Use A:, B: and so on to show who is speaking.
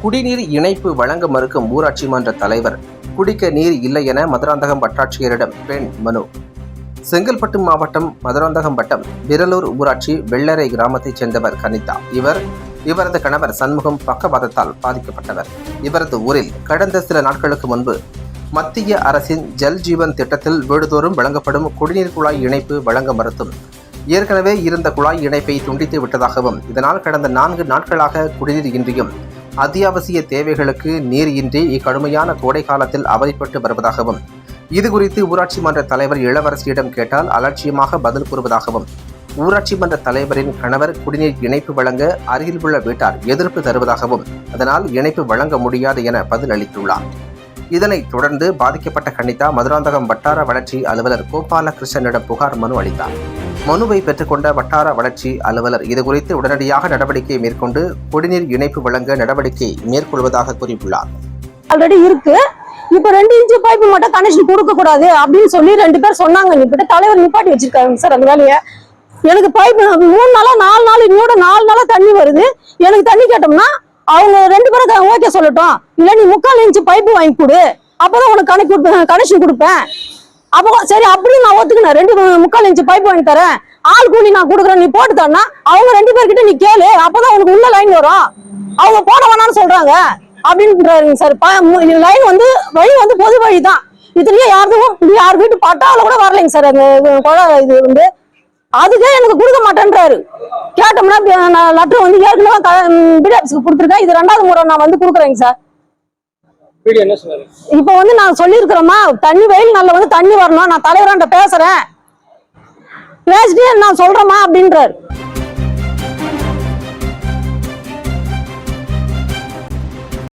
A: குடிநீர் இணைப்பு வழங்க மறுக்கும் ஊராட்சி மன்ற தலைவர் குடிக்க நீர் இல்லை என மதுராந்தகம் வட்டாட்சியரிடம் பெண் மனு. செங்கல்பட்டு மாவட்டம் மதுராந்தகம் வட்டம் விரலூர் ஊராட்சி வெள்ளரை கிராமத்தைச் சேர்ந்தவர் கனிதா. இவர் இவரது கணவர் சண்முகம் பக்கவாதத்தால் பாதிக்கப்பட்டவர். இவரது ஊரில் கடந்த சில நாட்களுக்கு முன்பு மத்திய அரசின் ஜல் ஜீவன் திட்டத்தில் வீடுதோறும் வழங்கப்படும் குடிநீர் குழாய் இணைப்பு வழங்க மறுத்தும் ஏற்கனவே இருந்த குழாய் இணைப்பை துண்டித்து விட்டதாகவும் இதனால் கடந்த நான்கு நாட்களாக குடிநீர் இன்றியும் அத்தியாவசிய தேவைகளுக்கு நீர் இன்றி இக்கடுமையான கோடை காலத்தில் அவதிப்பட்டு வருவதாகவும் இது குறித்து ஊராட்சி மன்ற தலைவர் இளவரசியிடம் கேட்டால் அலட்சியமாக பதில் கூறுவதாகவும் ஊராட்சி மன்ற தலைவரின் கணவர் குடிநீர் இணைப்பு வழங்க அருகில் உள்ள வீட்டார் எதிர்ப்பு தருவதாகவும் அதனால் இணைப்பு வழங்க முடியாது என பதில் அளித்துள்ளார் இதனைத் தொடர்ந்து பாதிக்கப்பட்ட கணிதா மதுராந்தகம் வட்டார வளர்ச்சி அலுவலர் கோபாலகிருஷ்ணனிடம் புகார் மனு அளித்தார். மனுவை பெற்றுக்கொண்ட வட்டார வளர்ச்சி அலுவலர் இதுகுறித்து உடனடியாக நடவடிக்கை மேற்கொண்டு குடிநீர் இணைப்பு வழங்க நடவடிக்கை மேற்கொள்வதாக கூறியுள்ளார்.
B: ஆல்ரெடி இருக்கு. இப்ப ரெண்டு இன்ச்சு பைப் மட்டும் கனெக்ஷன் கொடுக்க கூடாது அப்படின்னு சொல்லி ரெண்டு பேர் சொன்னாங்க. இப்ப தலைவர் நிப்பாட்டி வச்சிருக்காங்க சார் அந்த வேலையை. எனக்கு பைப் மூணு நாளா நாலு நாள் இன்னோட நாலு நாளா தண்ணி வருது. எனக்கு தண்ணி கேட்டோம்னா அவங்க ரெண்டு பேரும் ஓகே சொல்லட்டும். இல்ல நீ முக்கால் இன்ச்சு பைப்பு வாங்கி கொடு. அப்பதான் உனக்கு கணக்கு கனெக்ஷன் கொடுப்பேன். அப்போ சரி அப்படின்னு நான் ஒத்துக்கினேன். ரெண்டு முக்கால் இன்ச்சு பைப் வாங்கி தரேன். ஆள் கூலி நான் கொடுக்குறேன் நீ போட்டு தரனா அவங்க ரெண்டு பேர்கிட்ட நீ கேளு. அப்பதான் உனக்கு உள்ள லைன் வரும். அவங்க போட வேணாம்னு சொல்றாங்க. அப்படின்றாருங்க சார். லைன் வந்து வழி வந்து பொது வழி தான் இதுலயே யாருக்கும் இது யார் வீட்டு பட்டால கூட வரலைங்க சார். அந்த குழந்தை இது வந்து. அதுக்கே எனக்கு கொடுக்க மாட்டேன்றாரு. கேட்டோம்னா நான் லெட்டர் வந்து ஏற்கனவே பிடி கொடுத்துருக்கேன். இது ரெண்டாவது முறை நான் வந்து கொடுக்குறேங்க சார். இப்ப வந்து நான் சொல்லியிருக்கிறோமா தண்ணி வெயில் நாள்ல வந்து தண்ணி வரணும் நான் தலைவரான்ட்ட பேசுறேன். பேசிட்டு நான் சொல்றேமா அப்படின்றாரு.